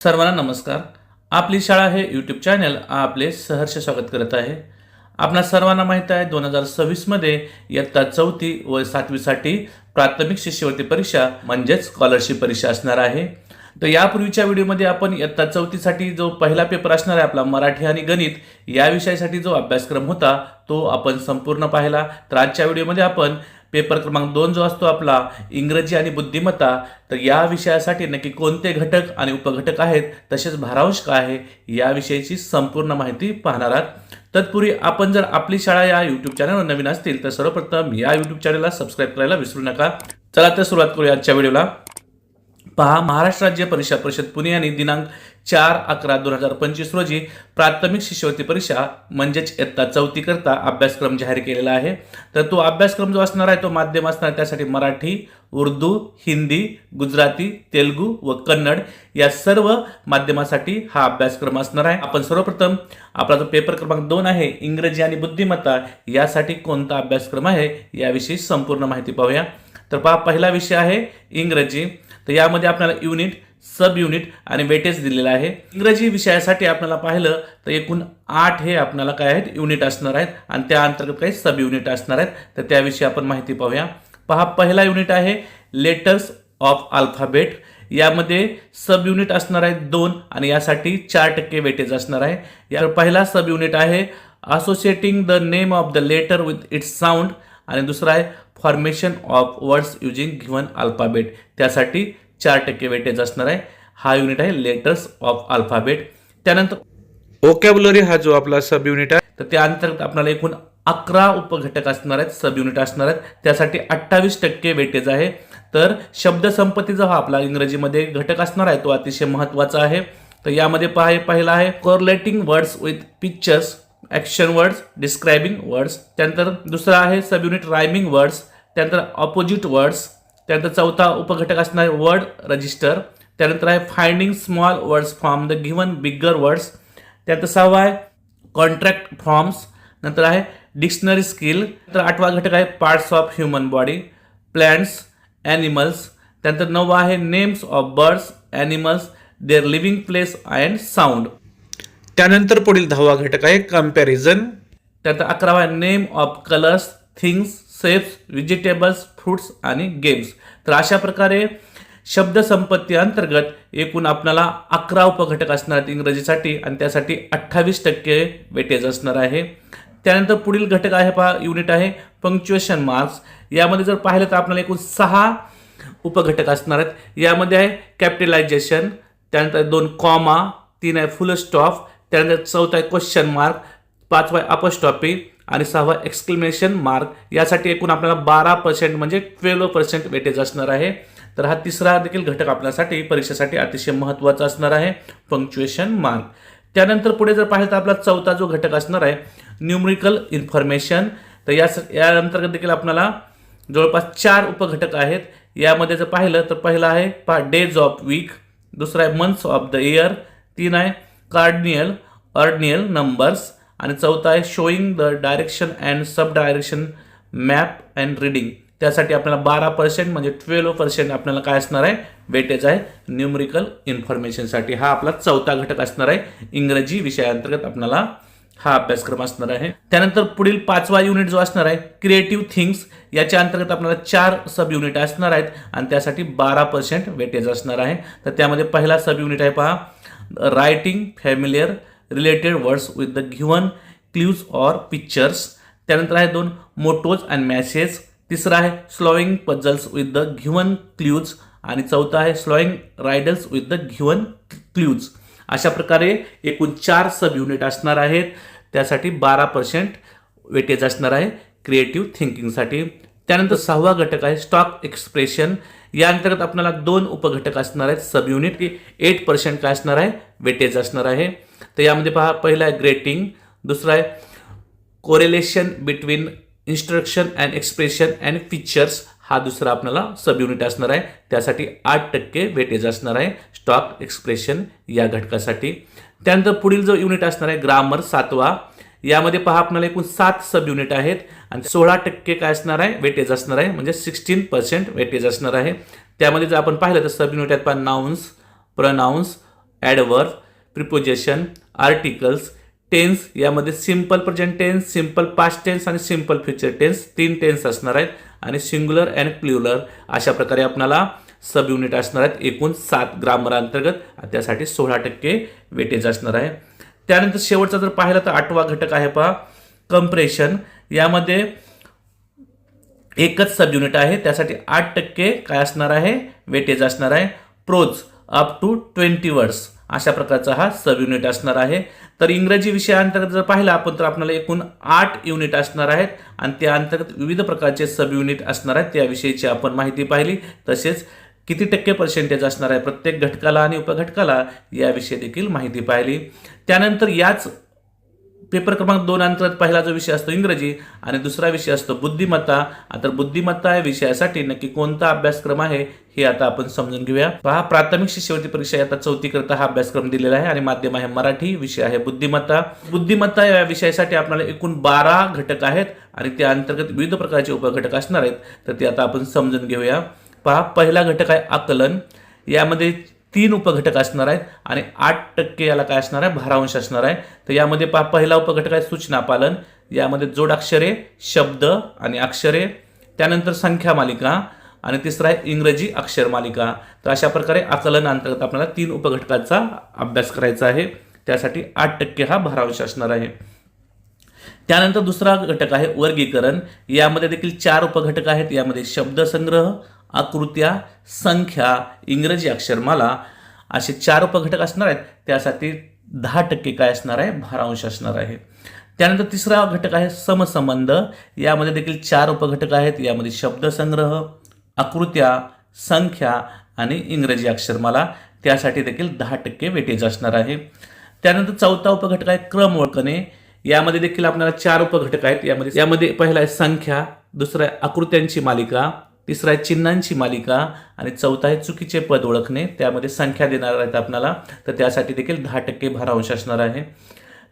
सर्वांना नमस्कार. आपली शाळा हे यूट्यूब चॅनल आपले सहर्ष स्वागत करत आहे. आपणा सर्वांना माहीत आहे दोन हजार सव्वीसमध्ये इयत्ता चौथी व सातवीसाठी प्राथमिक शिष्यवृत्ती परीक्षा म्हणजेच स्कॉलरशिप परीक्षा असणार आहे. तर यापूर्वीच्या व्हिडिओमध्ये आपण इयत्ता चौथीसाठी जो पहिला पेपर असणार आहे आपला मराठी आणि गणित या विषयासाठी जो अभ्यासक्रम होता तो आपण संपूर्ण पाहिला. तर आजच्या व्हिडिओमध्ये आपण पेपर क्रमांक दोन जो असतो आपला इंग्रजी आणि बुद्धिमत्ता तर या विषयासाठी नक्की कोणते घटक आणि उपघटक आहेत तसेच भारांश काय आहे याविषयीची संपूर्ण माहिती पाहणार आहात. तत्पूर्वी आपण जर आपली शाळा या यूट्यूब चॅनलवर नवीन असतील तर सर्वप्रथम या यूट्यूब चॅनलला सबस्क्राईब करायला विसरू नका. चला तर सुरुवात करूया आजच्या व्हिडिओला. पहा महाराष्ट्र राज्य परीक्षा परिषद पुणे यांनी दिनांक चार अकरा दोन हजार पंचवीस रोजी प्राथमिक शिष्यवृत्ती परीक्षा म्हणजेच इयत्ता चौथी करता अभ्यासक्रम जाहीर केलेला आहे. तर तो अभ्यासक्रम जो असणार आहे तो माध्यम असणार त्यासाठी मराठी उर्दू हिंदी गुजराती तेलुगू व कन्नड या सर्व माध्यमासाठी हा अभ्यासक्रम असणार आहे. आपण सर्वप्रथम आपला जो पेपर क्रमांक दोन आहे इंग्रजी आणि बुद्धिमत्ता यासाठी कोणता अभ्यासक्रम आहे याविषयी संपूर्ण माहिती पाहूया. तर पहा पहिला विषय आहे इंग्रजी. तर यामध्ये आपल्याला युनिट सब युनिट आणि वेटेज दिलेलं आहे. इंग्रजी विषयासाठी आपल्याला पाहिलं तर एकूण आठ हे आपल्याला काय आहेत? युनिट असणार आहेत. आणि त्या अंतर्गत काही सब युनिट असणार आहेत. तर त्याविषयी आपण माहिती पाहूया. पहा पहिला युनिट आहे लेटर्स ऑफ अल्फाबेट यामध्ये सब युनिट असणार आहेत दोन आणि यासाठी चार टक्के वेटेज असणार आहे. या पहिला सब युनिट आहे associating the name of the letter with its sound आणि दुसरा आहे formation of words using given alphabet त्यासाठी चार टक्के वेटेज असणार आहे. हा युनिट आहे लेटर्स ऑफ अल्फाबेट त्यानंतर ओकॅब्युलरी हा जो आपला सब युनिट आहे. तर त्या अंतर्गत आपल्याला एकूण अकरा उपघटक असणार आहेत सब युनिट असणार आहेत. त्यासाठी अठ्ठावीस टक्के वेटेज आहे. तर शब्दसंपत्ती जो हा आपला इंग्रजीमध्ये घटक असणार आहे. तो अतिशय महत्त्वाचा आहे. तर यामध्ये पाहे पहिला आहे. Correlating words with pictures action words describing words त्यानंतर दुसरा आहे सब युनिट रायमिंग वर्ड्स त्यानंतर ऑपोजिट वर्ड्स त्यानंतर चौथा उपघटक असणार आहे वर्ड रजिस्टर त्यानंतर आहे finding small words from the given bigger words त्यानंतर सहावा आहे कॉन्ट्रॅक्ट फॉर्म्स नंतर आहे डिक्शनरी स्किल तर आठवा घटक आहे parts of human body plants animals त्यानंतर नववा आहे names of birds animals their living place and sound त्यानंतर पुढील दहावा घटक आहे कंपॅरिझन त्यानंतर अकरावा name of colours things shapes vegetables fruits आणि गेम्स. तर अशा प्रकारे शब्दसंपत्ती अंतर्गत एकूण आपल्याला अकरा उपघटक असणार आहेत इंग्रजीसाठी आणि त्यासाठी अठ्ठावीस टक्के वेटेज असणार आहे. त्यानंतर पुढील घटक आहे पहा युनिट आहे पंक्च्युएशन मार्क्स यामध्ये जर पाहिलं तर आपल्याला एकूण सहा उपघटक असणार आहेत. यामध्ये आहे कॅपिटलायझेशन त्यानंतर दोन कॉमा तीन आहे फुल स्टॉप त्यानंतर चौथा आहे क्वेश्चन मार्क पाचवा आहे अपस्टॉपी आणि सहावा एक्सक्लेमेशन मार्क यासाठी एकूण आपल्याला बारा पर्सेंट म्हणजे ट्वेल्व पर्सेंट वेटेज असणार आहे. तर हा तिसरा देखील घटक आपल्यासाठी परीक्षेसाठी अतिशय महत्त्वाचा असणार आहे. पंक्च्युएशन मार्क त्यानंतर पुढे जर पाहिलं तर आपला चौथा जो घटक असणार आहे न्यूमरिकल इन्फॉर्मेशन तर या या अंतर्गत देखील आपल्याला जवळपास चार उपघटक आहेत. यामध्ये जर पाहिलं तर पहिला आहे पहा डेज ऑफ वीक दुसरा आहे मंथ्स ऑफ द इयर तीन आहे कार्डनियल ऑर्डनियल नंबर्स आणि चौथा आहे showing the direction and sub direction map and reading त्यासाठी आपल्याला बारा पर्सेंट म्हणजे ट्वेल्व पर्सेंट आपल्याला काय असणार आहे? वेटेज आहे. न्यूमरिकल इन्फॉर्मेशनसाठी हा आपला चौथा घटक असणार आहे. इंग्रजी विषयाअंतर्गत आपल्याला हा अभ्यासक्रम असणार आहे. त्यानंतर पुढील पाचवा युनिट जो असणार आहे क्रिएटिव्ह थिंग्स याच्या अंतर्गत आपल्याला चार सब युनिट असणार आहेत आणि त्यासाठी बारा पर्सेंट वेटेज असणार आहे. तर त्यामध्ये पहिला सब युनिट आहे पहा writing familiar related words with the given clues or pictures त्यानंतर आहे दोन मोटोज अँड मॅसेज तिसरा आहे solving puzzles with the given clues आणि चौथा आहे solving riddles with the given clues अशा प्रकारे एकूण चार सब युनिट असणार आहेत. त्यासाठी बारा पर्सेंट वेटेज असणार आहे. क्रिएटिव्ह थिंकिंगसाठी त्यानंतर सहावा घटक आहे स्टॉक एक्सप्रेशन या अंतर्गत आपल्याला दोन उपघटक असणार आहेत सब युनिट एट पर्सेंट काय असणार आहे? वेटेज असणार आहे. तर यामध्ये पहा पहिला आहे ग्रेटिंग दुसरा आहे correlation between instruction and expression and features हा दुसरा आपल्याला सब युनिट असणार आहे. त्यासाठी आठ टक्के वेटेज असणार आहे स्टॉक एक्सप्रेशन या घटकासाठी. त्यानंतर पुढील जो युनिट असणार आहे ग्रामर सातवा. यामध्ये पहा आपल्याला एकूण सात सब युनिट आहेत. आणि सोळा टक्के काय असणार आहे? वेटेज असणार आहे. म्हणजे सिक्स्टीन पर्सेंट वेटेज असणार आहे. त्यामध्ये जर आपण पाहिलं तर सब युनिट आहेत पहा nouns pronouns adverb preposition articles tense यामध्ये simple present tense simple past tense आणि सिंपल फ्युचर टेन्स तीन टेन्स असणार आहेत. आणि सिंग्युलर अँड प्ल्युलर अशा प्रकारे आपणाला सब युनिट असणार आहेत. एकूण सात ग्रामर अंतर्गत. त्यासाठी सोळा टक्के वेटेज असणार आहे. त्यानंतर शेवटचा जर पाहिला तर आठवा घटक आहे पहा कंप्रेशन यामध्ये एकच सब युनिट आहे त्यासाठी आठ टक्के काय असणार आहे? वेटेज असणार आहे. Prose up to twenty words अशा प्रकारचा हा सब युनिट असणार आहे. तर इंग्रजी विषयाअंतर्गत जर पाहिलं आपण तर आपल्याला एकूण आठ युनिट असणार आहेत आणि त्या अंतर्गत विविध प्रकारचे सब युनिट असणार आहेत. त्याविषयीची आपण माहिती पाहिली. तसेच किती टक्के पर्सेंटेज असणार आहे प्रत्येक घटकाला आणि उपघटकाला याविषयी देखील माहिती पाहिली. त्यानंतर याच पेपर क्रमांक दोन अंतर्गत पहिला जो विषय असतो इंग्रजी आणि दुसरा विषय असतो बुद्धिमत्ता. आता बुद्धिमत्ता या विषयासाठी नक्की कोणता अभ्यासक्रम आहे हे आता आपण समजून घेऊया. पहा प्राथमिक शिष्यवृत्ती परीक्षा आता चौथी करता हा अभ्यासक्रम दिलेला आहे आणि माध्यम आहे मराठी विषय आहे बुद्धिमत्ता. बुद्धिमत्ता या विषयासाठी आपल्याला एकूण बारा घटक आहेत आणि त्या अंतर्गत विविध प्रकारचे उपघटक असणार आहेत तर ते आता आपण समजून घेऊया. पहा पहिला घटक आहे आकलन. यामध्ये तीन उपघटक असणार आहेत आणि आठ टक्के याला काय असणार आहे? भारांश असणार आहे. तर यामध्ये पहा पहिला उपघटक आहे सूचना पालन. यामध्ये जोडाक्षरे शब्द आणि अक्षरे. त्यानंतर संख्या मालिका आणि तिसरा आहे इंग्रजी अक्षर मालिका. तर अशा प्रकारे आकलन अंतर्गत आपल्याला तीन उपघटकांचा अभ्यास करायचा आहे. त्यासाठी आठ टक्के हा भारांश असणार आहे. त्यानंतर दुसरा घटक आहे वर्गीकरण. यामध्ये देखील चार उपघटक आहेत. यामध्ये शब्दसंग्रह आकृत्या संख्या इंग्रजी अक्षरमाला असे चार उपघटक असणार आहेत. त्यासाठी दहा टक्के काय असणार आहे? भारांश असणार आहे. त्यानंतर तिसरा घटक आहे समसंबंध. यामध्ये देखील चार उपघटक आहेत. यामध्ये शब्दसंग्रह आकृत्या संख्या आणि इंग्रजी अक्षरमाला. त्यासाठी देखील दहा टक्के वेटेज असणार आहे. त्यानंतर चौथा उपघटक आहे क्रम ओळखणे. यामध्ये देखील आपल्याला चार उपघटक आहेत. यामध्ये यामध्ये पहिला आहे संख्या दुसरा आहे आकृत्यांची मालिका तिसरा आहे चिन्हांची मालिका आणि चौथा आहे चुकीचे पद ओळखणे. त्यामध्ये संख्या देणार आहेत आपल्याला. तर त्यासाठी देखील दहा टक्के भारांश असणार आहे.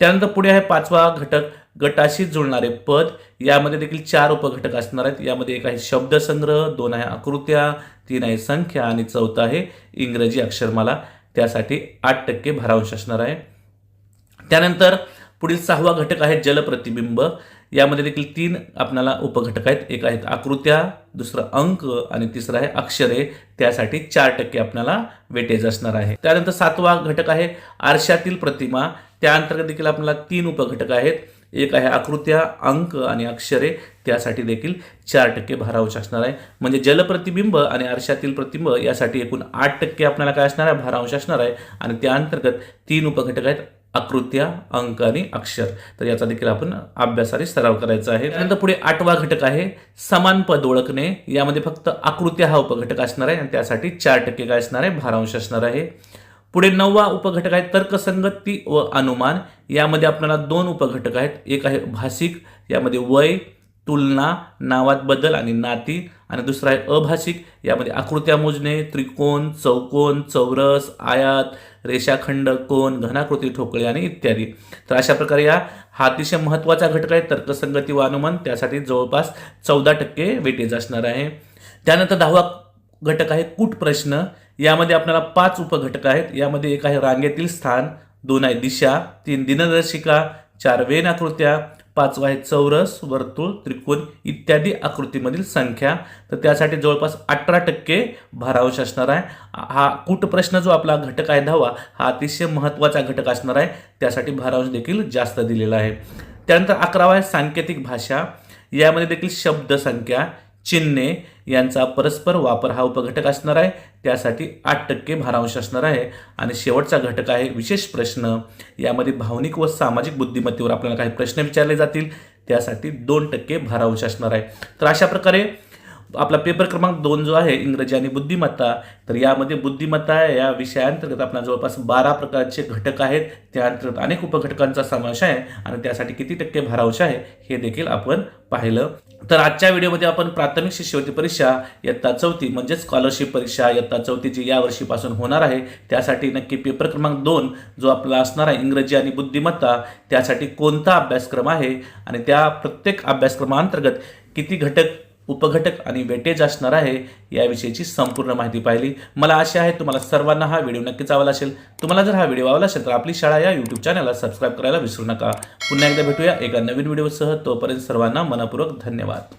त्यानंतर पुढे आहे पाचवा घटक गटाशी जुळणारे पद. यामध्ये देखील चार उपघटक असणार आहेत. यामध्ये एक आहे शब्दसंग्रह दोन आहे आकृत्या तीन आहे संख्या आणि चौथा आहे इंग्रजी अक्षरमाला. त्यासाठी आठ टक्के भारांश असणार आहे. त्यानंतर पुढील सहावा घटक आहे जलप्रतिबिंब. यामध्ये देखील तीन आपणाला उपघटक आहेत. एक आहेत आकृत्या दुसरं अंक आणि तिसरं आहे अक्षरे. त्यासाठी चार टक्के आपल्याला वेटेज असणार आहे. त्यानंतर सातवा घटक आहे आरशातील प्रतिमा. त्या अंतर्गत देखील आपल्याला तीन उपघटक आहेत. एक आहे आकृत्या अंक आणि अक्षरे. त्यासाठी देखील चार टक्के भारांश असणार आहे. म्हणजे जलप्रतिबिंब आणि आरशातील प्रतिबिंब यासाठी एकूण आठ टक्के आपल्याला काय असणार आहे? भारांश असणार आहे. आणि त्या अंतर्गत तीन उपघटक आहेत. आकृत्या अंक आणि अक्षर. तर याचा देखील आपण अभ्यास आणि सराव करायचा आहे. त्यानंतर पुढे आठवा घटक आहे समान पद ओळखणे. यामध्ये फक्त आकृत्या हा उपघटक असणार आहे आणि त्यासाठी चार टक्के काय असणार आहे? भारांश असणार आहे. पुढे नववा उपघटक आहे तर्कसंगती व अनुमान. यामध्ये आपल्याला दोन उपघटक आहेत. एक आहे भाषिक यामध्ये वय तुलना नावात बदल आणि नाती आणि दुसरा आहे अभाषिक. यामध्ये आकृत्या मोजणे त्रिकोण चौकोन चौरस आयात रेषाखंड कोण घनाकृती ठोकळे आणि इत्यादी. तर अशा प्रकारे या हा अतिशय महत्त्वाचा घटक आहे. तर्कसंगती व अनुमान त्यासाठी जवळपास चौदा टक्के वेटेज असणार आहे. त्यानंतर दहावा घटक आहे कूट प्रश्न. यामध्ये आपल्याला पाच उपघटक आहेत. यामध्ये एक आहे रांगेतील स्थान दोन आहे दिशा तीन दिनदर्शिका चार वेन आकृत्या पाचवा आहे चौरस वर्तुळ त्रिकोण इत्यादी आकृतीमधील संख्या. तर त्यासाठी जवळपास अठरा टक्के भारावश असणार आहे. हा कूट प्रश्न जो आपला घटक आहे दहावा हा अतिशय महत्त्वाचा घटक असणार आहे. त्यासाठी भारावश देखील जास्त दिलेला आहे. त्यानंतर अकरावा आहे सांकेतिक भाषा. यामध्ये देखील शब्दसंख्या चिन्हे यांचा परस्पर वापर हा उपघटक असणार आहे. त्यासाठी आठ टक्के भारांश असणार आहे. आणि शेवटचा घटक आहे विशेष प्रश्न. यामध्ये भावनिक व सामाजिक बुद्धिमत्तेवर आपल्याला काही प्रश्न विचारले जातील. त्यासाठी दोन टक्के भारांश असणार आहे. तर अशा प्रकारे आपला पेपर क्रमांक दोन जो आहे इंग्रजी आणि बुद्धिमत्ता तर यामध्ये बुद्धिमत्ता या विषयाअंतर्गत आपल्या जवळपास बारा प्रकारचे घटक आहेत. त्या अंतर्गत अनेक उपघटकांचा समावेश आहे. आणि त्यासाठी किती टक्के भारांश आहे हे देखील आपण पाहिलं. तर आजच्या व्हिडिओमध्ये आपण प्राथमिक शिष्यवृत्ती परीक्षा इयत्ता चौथी म्हणजे स्कॉलरशिप परीक्षा इयत्ता चौथीची या वर्षीपासून होणार आहे त्यासाठी नक्की पेपर क्रमांक दोन जो आपला असणार आहे इंग्रजी आणि बुद्धिमत्ता त्यासाठी कोणता अभ्यासक्रम आहे आणि त्या प्रत्येक अभ्यासक्रमांतर्गत किती घटक उपघटक आणि वेटेज असणार आहे याविषयीची संपूर्ण माहिती पाहिली. मला आशा आहे तुम्हाला सर्वांना हा व्हिडिओ नक्कीच आवडला असेल. तुम्हाला जर हा व्हिडिओ आवडला असेल तर आपली शाळा या यूट्यूब चॅनलला सबस्क्राईब करायला विसरू नका. पुन्हा एकदा भेटूया एका नवीन व्हिडिओसह. तोपर्यंत सर्वांना मनपूर्वक धन्यवाद.